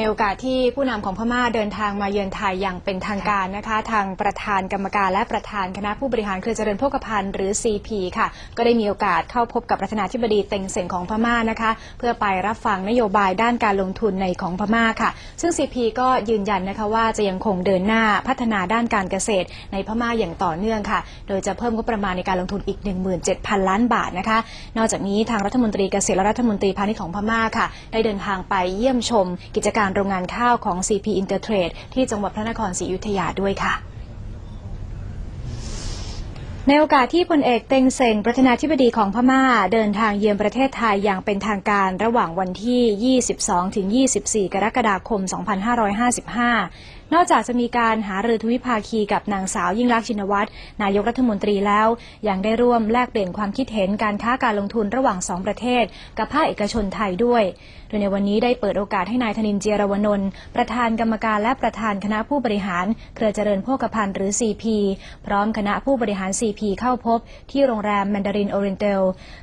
ในโอกาสที่ผู้นำของพม่าเดินทางมาเยือนไทยอย่างเป็นทางการนะคะ ทางประธานกรรมการและประธานคณะผู้บริหารเครือเจริญโภคภัณฑ์หรือ CP ค่ะ ก็ได้มีโอกาสเข้าพบกับประธานาธิบดีเต็งเซ็งของพม่านะคะ เพื่อไปรับฟังนโยบายด้านการลงทุนในของพม่าค่ะ ซึ่ง CP ก็ยืนยันนะคะว่าจะยังคงเดินหน้าพัฒนาด้านการเกษตร ในพม่าอย่างต่อเนื่องค่ะ โดยจะเพิ่มงบประมาณในการลงทุนอีก 17,000 ล้านบาทนะคะ นอกจากนี้ทางรัฐมนตรีเกษตรและรัฐมนตรีพาณิชย์ของพม่าค่ะ ได้เดินทางไปเยี่ยมชมกิจการโรงงานข้าวของ CP Intertrade ที่จังหวัดพระนครศรีอยุธยาด้วยค่ะในโอกาสที่พลเอกเต็งเซ็งประธานาธิบดีของพม่า เดินทางเยือนประเทศไทยอย่างเป็นทางการระหว่างวันที่ 22-24 กรกฎาคม 2555 นอกจากจะมีการหารือทวิภาคีกับนางสาวยิ่งลักษณ์ชินวัตรนายกรัฐมนตรีแล้ว ยังได้ร่วมแลกเปลี่ยนความคิดเห็นการค้าการลงทุนระหว่างสองประเทศ กับภาคเอกชนไทยด้วย โดยในวันนี้ได้เปิดโอกาสให้นายธนินเจรวนนท์ประธานกรรมการและประธานคณะผู้บริหาร เครือเจริญโภคภัณฑ์หรือ CP พร้อมคณะผู้บริหาร CP เข้าพบ ที่โรงแรมแมนดารินโอเรนเตล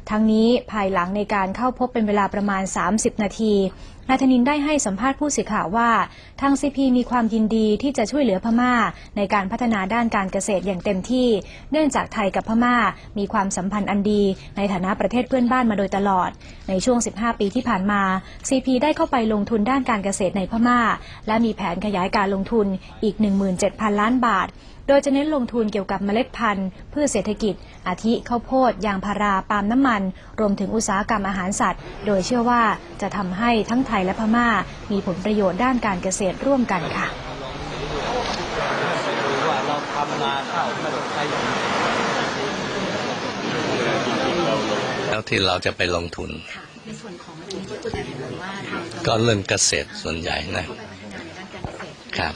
ทั้งนี้ภายหลังในการเข้าพบเป็นเวลาประมาณ 30 นาทีนายธนินได้ให้สัมภาษณ์ผู้สื่อข่าวว่า ทาง CP มีความยินดีที่จะช่วยเหลือพม่า ในการพัฒนาด้านการเกษตรอย่างเต็มที่ เนื่องจากไทยกับพม่ามีความสัมพันธ์อันดีในฐานะประเทศเพื่อนบ้านมาโดยตลอด ในช่วง 15 ปีที่ผ่านมา CP ได้เข้าไปลงทุนด้านการเกษตรในพม่า และมีแผนขยายการลงทุนอีก 17,000 ล้านบาทโดยจะเน้นลงทุนเกี่ยวกับเมล็ดพันธุ์พืชเศรษฐกิจ อาทิข้าวโพด ยางพารา ปาล์มน้ำมัน รวมถึงอุตสาหกรรมอาหารสัตว์ โดยเชื่อว่าจะทำให้ทั้งไทยและพม่า มีผลประโยชน์ด้านการเกษตรร่วมกันค่ะ ว่าเราทำนาข้าวไม่ต้องใช้แล้วที่เราจะไปลงทุนค่ะในส่วนของอันนี้ก็คือจะเห็นว่าทางเราก็เรื่องเกษตรส่วนใหญ่นะเข้าไปพัฒนาในด้านการเกษตรครับ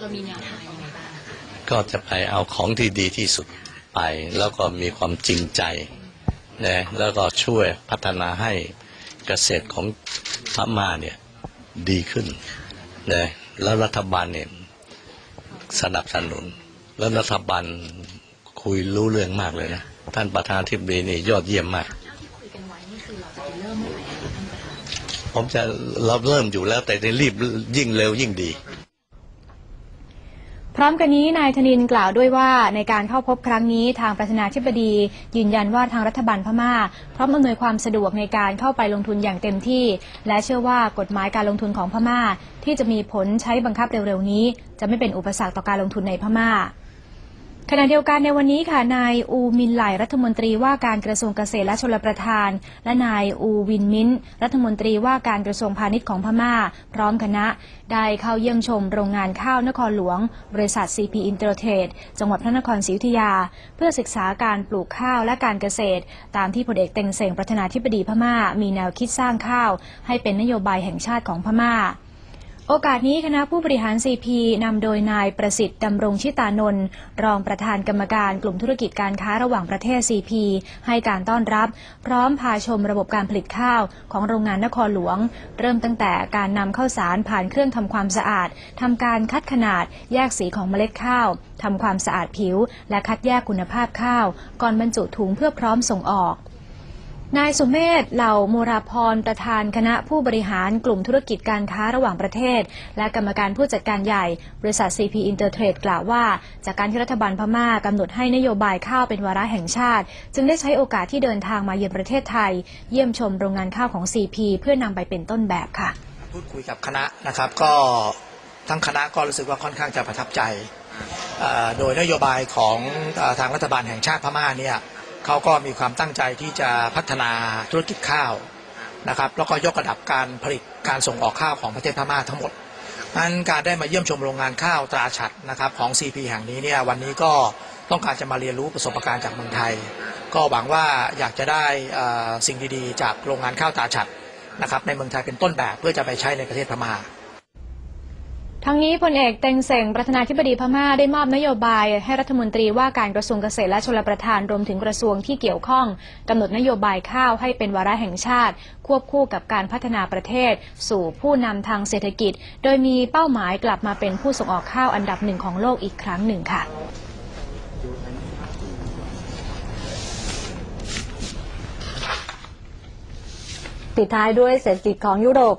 เรามีแนวทางยังไงบ้างคะก็จะไปเอาของที่ดีที่สุดไป แล้วก็มีความจริงใจนะแล้วก็ช่วยพัฒนาให้เกษตรของพม่าเนี่ยดีขึ้นนะแล้วรัฐบาลเนี่ย สนับสนุน แล้วรัฐบาลคุยรู้เรื่องมากเลยนะ ท่านประธานทิบดีนี่ยอดเยี่ยมมากเท่าที่คุยกันไว้นี่คือเราจะไปเริ่มเมื่อไหร่คะท่านประธานผมจะเราเริ่มอยู่แล้วแต่ในรีบยิ่งเร็วยิ่งดี พร้อมกันนี้นายธนินกล่าวด้วยว่าในการเข้าพบครั้งนี้ทางประธานาธิบดียืนยันว่าทางรัฐบาลพม่า พร้อมอำนวยความสะดวกในการเข้าไปลงทุนอย่างเต็มที่ และเชื่อว่ากฎหมายการลงทุนของพม่า ที่จะมีผลใช้บังคับเร็วๆนี้ จะไม่เป็นอุปสรรคต่อการลงทุนในพม่า ขณะเดียวกันในวันนี้ค่ะนายอูมินไหลรัฐมนตรีว่าการกระทรวงเกษตรและชลประทาน และนายอูวินมินรัฐมนตรีว่าการกระทรวงพาณิชย์ของพม่า พร้อมคณะ ได้เข้าเยี่ยมชมโรงงานข้าวนครหลวง บริษัท CP Intertrade จังหวัดพระนครศรีอยุธยา เพื่อศึกษาการปลูกข้าวและการเกษตร ตามที่พลเอกเต็งเซงประธานาธิบดีพม่า มีแนวคิดสร้างข้าว ให้เป็นนโยบายแห่งชาติของพม่า โอกาสนี้คณะผู้บริหาร CP นำโดยนายประสิทธิ์ดำรงชิตานนท์รองประธานกรรมการกลุ่มธุรกิจการค้าระหว่างประเทศ CP ให้การต้อนรับ พร้อมพาชมระบบการผลิตข้าวของโรงงานนครหลวง เริ่มตั้งแต่การนำข้าวสารผ่านเครื่องทำความสะอาดทำการคัดขนาดแยกสีของเมล็ดข้าวทำความสะอาดผิว และคัดแยกคุณภาพข้าว ก่อนบรรจุถุงเพื่อพร้อมส่งออก นายสุเมธเหล่ามูราพรประธานคณะผู้บริหารกลุ่มธุรกิจการค้าระหว่างประเทศ และกรรมการผู้จัดการใหญ่ บริษัท CP Intertrade กล่าวว่า จากการที่รัฐบาลพม่ากำหนดให้นโยบายข้าวเป็นวาระแห่งชาติ จึงได้ใช้โอกาสที่เดินทางมาเยือนประเทศไทย เยี่ยมชมโรงงานข้าวของ CP เพื่อนำไปเป็นต้นแบบค่ะ พูดคุยกับคณะนะครับก็ทั้งคณะก็รู้สึกว่าค่อนข้างจะประทับใจ โดยนโยบายของทางรัฐบาลแห่งชาติพม่าเนี่ย เขาก็มีความตั้งใจที่จะพัฒนาธุรกิจข้าวนะครับ แล้วก็ยกระดับการผลิตการส่งออกข้าวของประเทศพม่าทั้งหมดนั้นการได้มาเยี่ยมชมโรงงานข้าวตราฉัดนะครับของ CP แห่งนี้เนี่ยวันนี้ก็ต้องการจะมาเรียนรู้ประสบการณ์จากเมืองไทย ก็หวังว่าอยากจะได้สิ่งดีๆ จากโรงงานข้าวตราฉัดนะครับในเมืองไทยเป็นต้นแบบเพื่อจะไปใช้ในประเทศพม่า ทั้งนี้พลเอกเต็งเซ็งประธานาธิบดีพม่าได้มอบนโยบาย ให้รัฐมนตรีว่าการกระทรวงเกษตรและชลประทานรวมถึงกระทรวงที่เกี่ยวข้องกำหนดนโยบายข้าวให้เป็นวาระแห่งชาติ ควบคู่กับการพัฒนาประเทศ สู่ผู้นำทางเศรษฐกิจ โดยมีเป้าหมายกลับมาเป็นผู้ส่งออกข้าวอันดับหนึ่งของโลกอีกครั้งหนึ่งค่ะปิดท้ายด้วยเศรษฐกิจของยุโรป